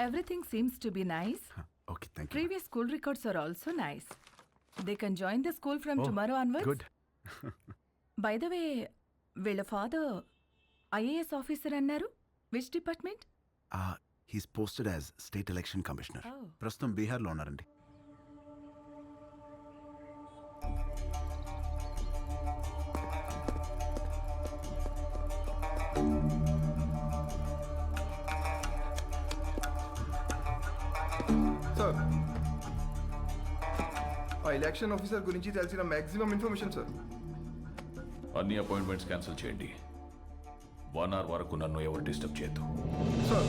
Everything seems to be nice. Okay thank you Previous school records are also nice. They can join the school from tomorrow onwards. Good By the way, వీళ్ళ father IAS officer అన్నారు which department he's posted as state election commissioner Oh. ప్రస్తుతం బీహార్లో ఉన్నారండి sir ఆ election officer గురించి తెలిసిన maximum information sir అన్ని appointments cancel చేయండి. వన్ అవర్ వరకు నన్ను ఎవరు డిస్టర్బ్ చేయొద్దు. సార్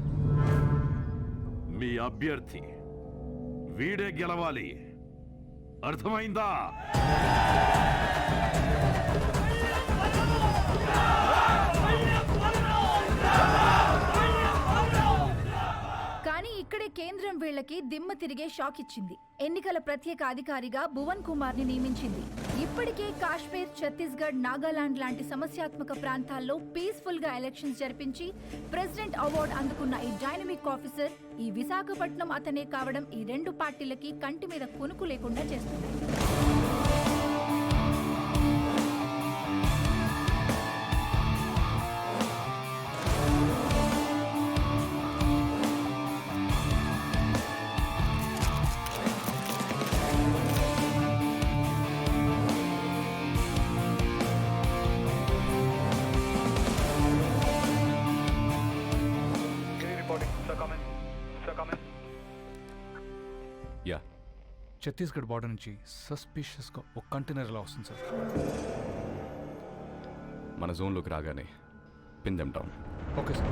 మీ అభ్యర్థి వీడే గెలవాలి. అర్థమైందా? కానీ ఇక్కడే కేంద్రం వీళ్ళకి దిమ్మ తిరిగే షాక్ ఇచ్చింది ఎన్నికల ప్రత్యేక అధికారిగా భువన్ కుమార్ని నియమించింది. ఇప్పటికే కాశ్మీర్ ఛత్తీస్గఢ్ నాగాలాండ్ లాంటి సమస్యాత్మక ప్రాంతాల్లో పీస్ఫుల్గా ఎలక్షన్స్ జరిపించి ప్రెసిడెంట్ అవార్డు అందుకున్న ఈ డైనమిక్ ఆఫీసర్ ఈ విశాఖపట్నం అతనే కావడం ఈ రెండు పార్టీలకి కంటి మీద కొనుకు లేకుండా చేస్తుంది. ఛత్తీస్గఢ్ బార్డర్ నుంచి సస్పిషియస్గా ఒక కంటైనర్ ఇలా వస్తుంది సార్? మన జోన్లోకి రాగానే pin them down. Okay sir.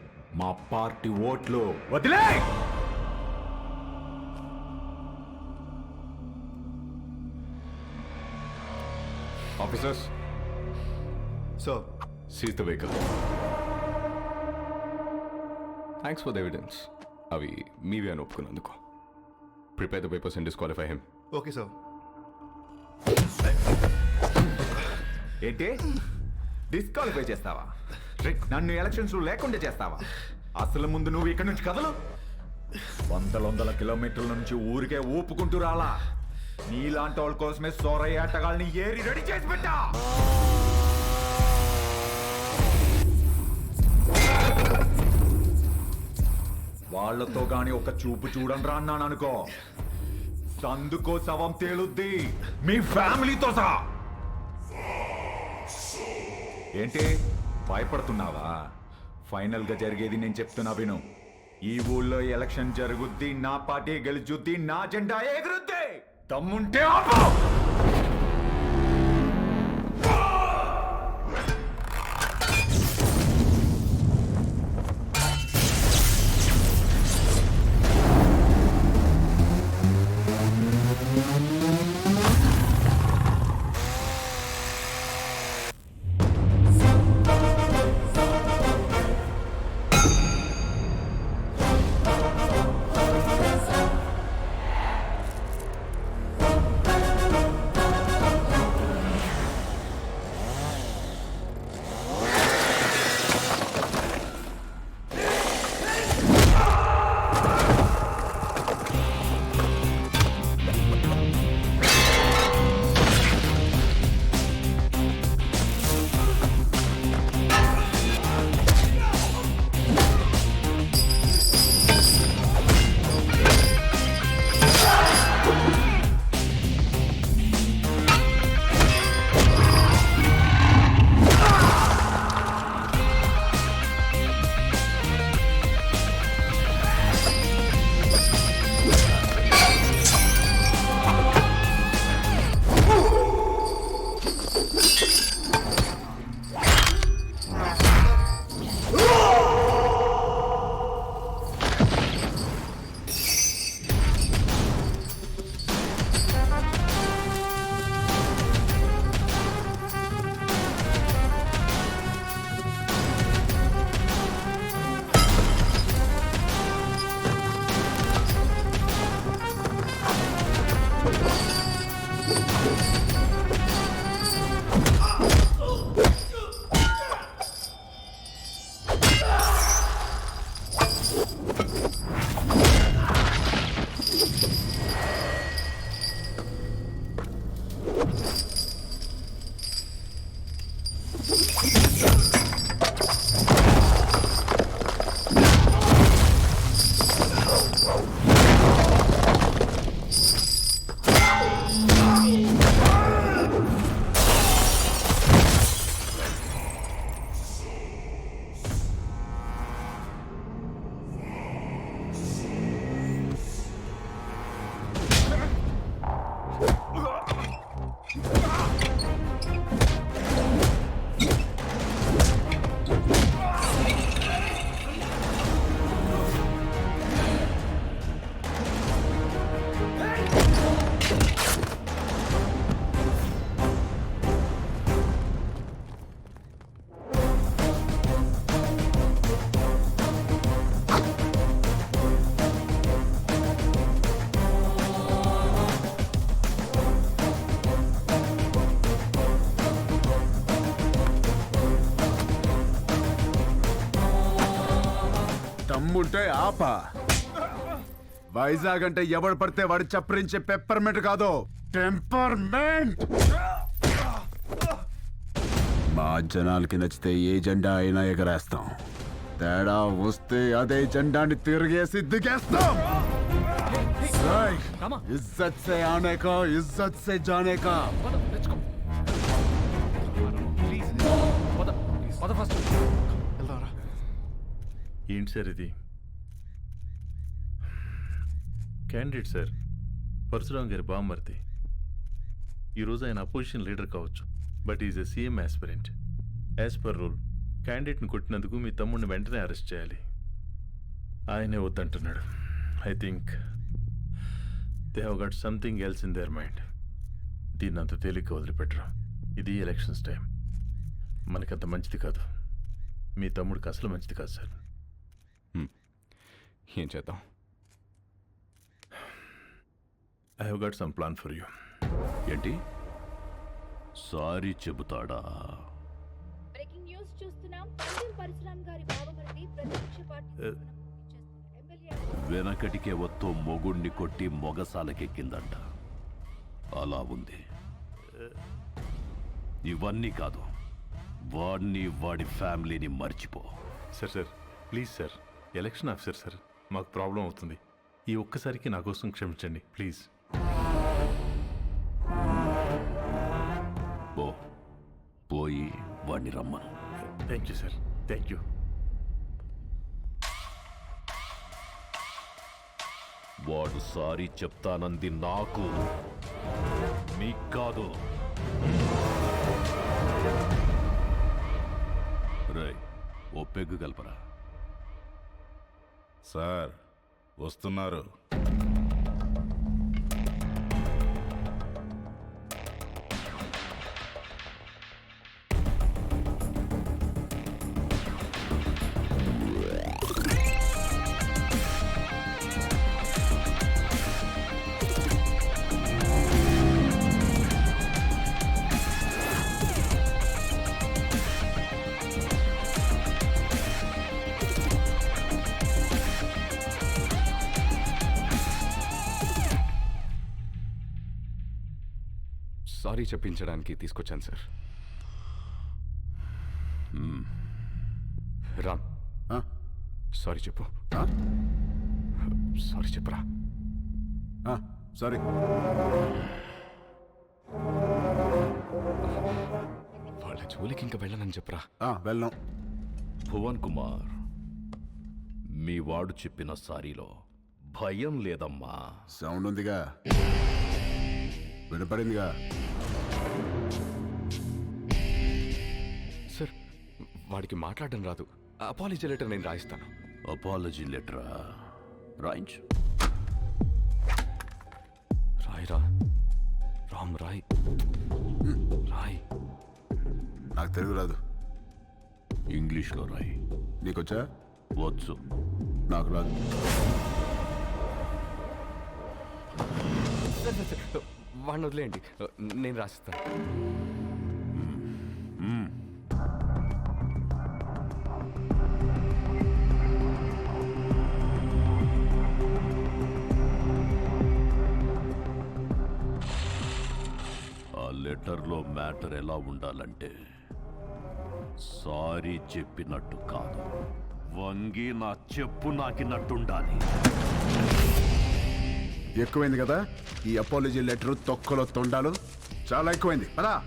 మా పార్టీ ఓట్లు. వదిలే! Officers. Sir. Seize the vehicle thanks for the evidence అవి మీవి అని ఒప్పుకున్నందుకు. Prepare the papers and disqualify him okay sir. ఏంటి? డిస్క్వాలిఫై చేస్తావా? రే, నన్ను ఎలక్షన్స్ లేకుండా చేస్తావా? అసలు ముందు నువ్వు ఇక్కడ నుంచి కదలు. వందల వందల కిలోమీటర్ల నుంచి ఊరికే ఊపుకుంటూ రాలా. నీలాంటి వాళ్ళ కోసమే సోరయ్య ఆటగాళ్ళని ఏరి రెడీ చేసి పెట్టా. వాళ్ళతో గాని ఒక చూపు చూడండి రా అన్నాను అనుకో. సందుకో శవం తేలుద్ది. మీ ఫ్యామిలీతో సహా. ఏంటి? భయపడుతున్నావా? ఫైనల్గా జరిగేది నేను చెప్తున్నా విను. ఈ ఊళ్ళో ఎలక్షన్ జరుగుద్ది నా పార్టీ గెలుచుద్ది నా జెండా ఎగురుద్ది తమ్ముంటే ఆపు! దమ్ముంటే ఆప. వైజాగ్ అంటే ఎవడు పడితే వాడు చప్పరించే పెప్పర్మెంట్ కాదు. టెంపర్మెంట్! మా జనాలకి నచ్చితే ఏ జెండా అయినా ఎగరేస్తాం. తేడా వస్తే అదే జెండాని తిరిగేసి దిగేస్తాం. ఇజ్జత్ సే ఆనే కా ఇజ్జత్ సే జానే కా ఏంటి సార్ ఇది? క్యాండిడేట్ సార్ పరశురామ్ గారి బామ్మర్తి ఈరోజు ఆయన అపోజిషన్ లీడర్ కావచ్చు but is a CM aspirant as per rule క్యాండిడేట్ని కొట్టినందుకు మీ తమ్ముడిని వెంటనే అరెస్ట్ చేయాలి. ఆయనే వద్దంటున్నాడు. I think they have got something else in their mind దీన్ని అంత తేలిగ్గా వదిలిపెట్టరు. ఇది ఎలక్షన్స్ టైం మనకంత మంచిది కాదు. మీ తమ్ముడికి అసలు మంచిది కాదు సార్ ఏం చేద్దాం? I have got some plan for you ఏంటి? సారీ చెబుతాడా? బ్రేకింగ్ న్యూస్ చూస్తున్నాం. పండిల్ పరశురామ్ గారి బావమరిది ప్రతిపక్ష పార్టీ ఎమ్మెల్యే వెనకటికే వత్తో మొగుణ్ణి కొట్టి మొగసాలకెక్కిందంట. అలా ఉంది. ఇవన్నీ కాదు. వాడిని వాడి ఫ్యామిలీని మర్చిపో. Sir sir please sir election officer sir మాకు ప్రాబ్లం అవుతుంది. ఈ ఒక్కసారికి నా కోసం క్షమించండి ప్లీజ్ వాడిని రమ్మను thank you sir thank you వాడు సారీ చెప్తానంది నాకు. నీకు కాదు. రేయ్ ఓ పెగ్గు కలపరా. సార్ వస్తున్నారు. సారీ చెప్పించడానికి తీసుకొచ్చాను సార్. రామ్? సారీ చెప్పు? సారీ చెప్పురా. సారీ. వాళ్ళ జోలికి ఇంకా వెళ్ళనని చెప్పురా? వెళ్ళాం. భువన్ కుమార్ మీ వాడు చెప్పిన సారీలో భయం లేదమ్మా. సౌండ్ ఉందిగా. వినపడిందిగా. వాడికి మాట్లాడడం రాదు. అపాలజీ లెటర్ నేను రాయిస్తాను. అపాలజీ లెటరా రాయించు. రాయిరా రామ్ రాయ్. రాయ్. నాకు తెలుగు రాదు. ఇంగ్లీష్లో రాయి. నీకొచ్చా? వచ్చు. నాకు రాదు. వాడిని వదిలేయండి. నేను రాసిస్తాను. ఆ లెటర్లో మ్యాటర్ ఎలా ఉండాలంటే సారీ చెప్పినట్టు కాదు. వంగి నా చెప్పు నాకినట్టుండాలి. ఎక్కువైంది కదా? ఈ అపాలజీ లెటర్ తొక్కలో తొండాలు? చాలా ఎక్కువైంది. పదా.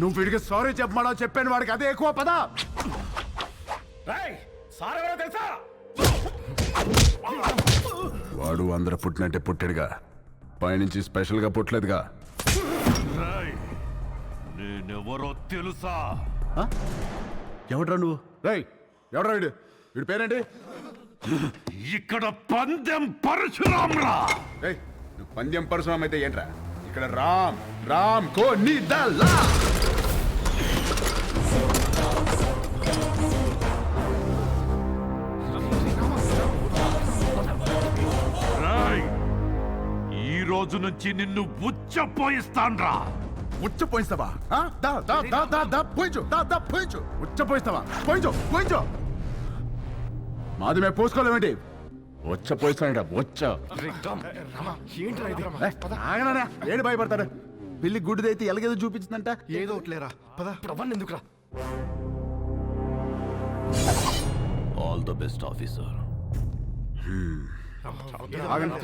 నువ్వు వీడికి సారీ చెప్పమాడో చెప్పాను వాడికి అదే ఎక్కువ. పదా. వాడు అందరు పుట్టినట్టే పుట్టాడుగా. పైనుంచి స్పెషల్గా పుట్టలేదుగా. నేనెవరో తెలుసా? ఎవడ్రా నువ్వు? రై ఎవడ్రా వీడు? వీడి పేరేంటి? ఇక్కడ పందెం పరశురామ్రా. ఏయ్ నువ్వు పందెం పరశురామ్ అయితే ఏంట్రా? ఇక్కడ రామ్ రామ్ కో నీ దల్లా రాయ్ ఈ రోజు నుంచి నిన్ను ఉచ్చపోయిస్తాన్రా. ఉచ్చ పోయిస్తావా ఆ? దా దా దా దా దా పోయించు దా దా పోయించు. ఉచ్చ పోయిస్తావా పోయించు పోయించు. మాది మేము పోసుకోలేమేంటి వచ్చ పోయిస్తానంట వచ్చ ఆగనా ఏడు భయపడతాడు. పిల్లి గుడ్డిదైతే ఎలాగేదో చూపించిందంట. ఏదో ఒకట్లేరా? పద. ప్రవన్ ఎందుకురా? ఆల్ ద బెస్ట్ ఆఫీసర్ ఆగండి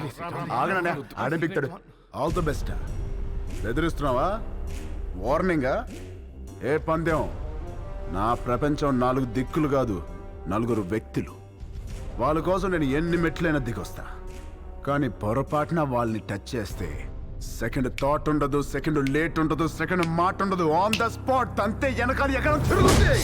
ఆగనండి ఆడే పిక్తాడు? ఆల్ ద బెస్ట్ బెదిరిస్తున్నావా? వార్నింగా ఏ పందెం? నా ప్రపంచం నాలుగు దిక్కులు కాదు నలుగురు వ్యక్తులు. వాళ్ళ కోసం నేను ఎన్ని మెట్లైనా దిగొస్తా. కానీ పొరపాటున వాళ్ళని టచ్ చేస్తే సెకండ్ థాట్ ఉండదు సెకండ్ లేట్ ఉండదు సెకండ్ మాట ఉండదు. ఆన్ ద స్పాట్ అంతే వెనకాల ఎక్కడ తిరుగుతుంది